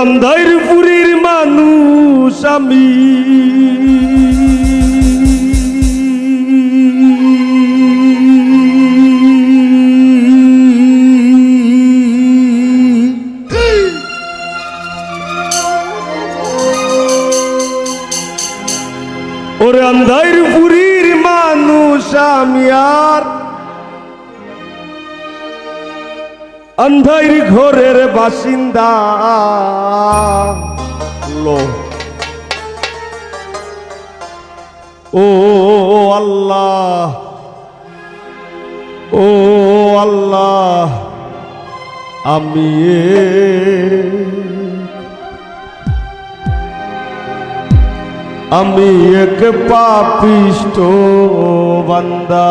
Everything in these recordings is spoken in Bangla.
রামদাইর পুরীর মানুষ আমি। ওরে আন্ধাইর পুরীর মানুষ আমি আর আন্ধাইর ঘরের বাসিন্দা। লো। ও আল্লাহ। ও আল্লাহ। আমি আমি এক পাপিষ্ট বান্দা।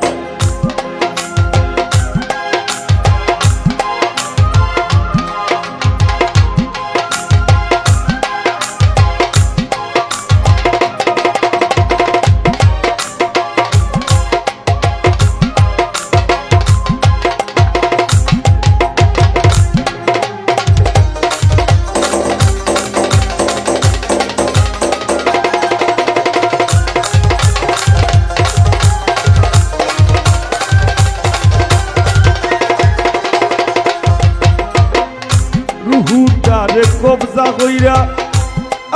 কইরা,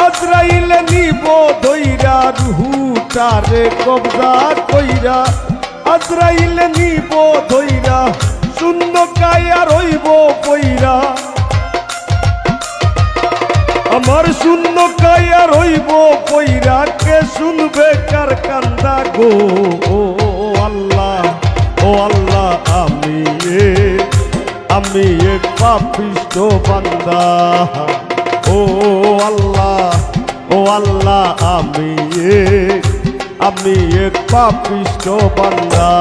আজরাইলে নিব দইরা রুহুটারে কবজা কইরা। আজরাইলে নিব দইরা শূন্য কায়া রইব কইরা। আমার শূন্য কায়া রইব কইরা, কে শুনবে কার কান্দা গো? ও, আল্লাহ ও আল্লাহ, আমি আমি এক পাপিষ্ট বান্দা। আল্লাহ ও আল্লাহ আমি আমি এক পাপিষ্ট বান্দা।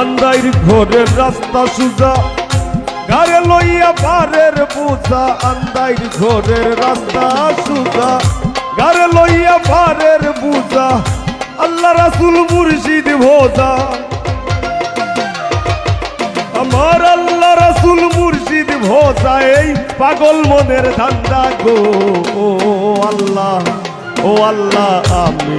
আন্দাইর ঘরের রাস্তা সুজা। গাড়ে লইয়া বারের বুঝা আন্দাইর ঘরের রাস্তা সুজা। গাড়ে লইয়া বারের বুঝা, আল্লাহ রাসুল মুর্শিদ ভোজা। আমার আল্লাহ রাসুল মুর্শিদ ভোজা, এই পাগল মনের ধান্দা গো। ও আল্লাহ ও আল্লাহ, আমি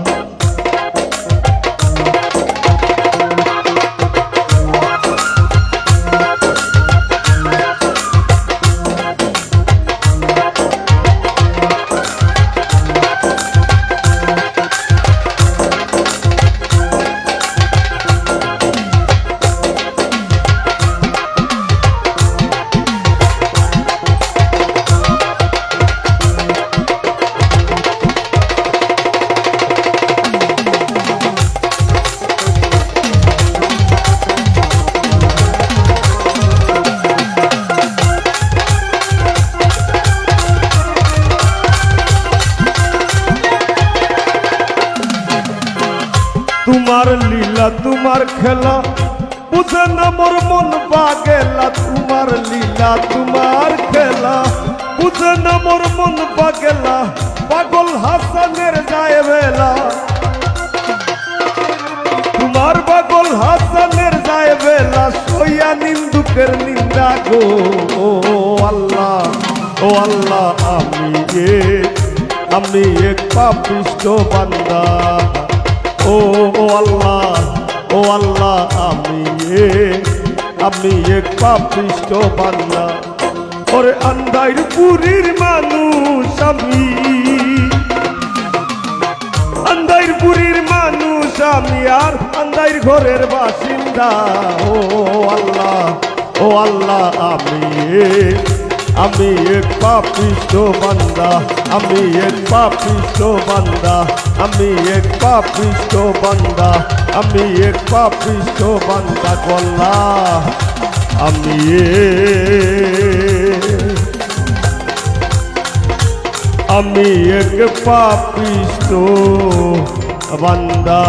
তোমার লীলা, তোমার খেলা। বুঝে না মোর মন পাগেলা তোমার লীলা, তোমার খেলা। বুঝে না মোর মন পাগেলা পাগল হাসানের যায় বেলা। তোমার পাগল হাসানের যায় বেলা, সইয়া নিন্দুকের নিন্দা গো। ও আল্লাহ ও আল্লাহ, আমি এ আমি এক পাপিষ্ট বান্দা। ও ও আল্লাহ ও আল্লাহ, আমি আমি এক পাপিষ্ট বান্দা। ওরে আন্দাইর পুরীর মানুষ আমি। আন্দাইর পুরীর মানুষ আমি আর আন্দাইর ঘরের বাসিন্দা। ও আল্লাহ ও আল্লাহ, আমি আমি এক পাপিষ্ট বান্দা, আমি এক পাপিষ্ট বান্দা, আমি এক পাপিষ্ট বান্দা, আমি এক পাপিষ্ট বান্দা গল্লা আমি আমি এক পাপিষ্ট বান্দা।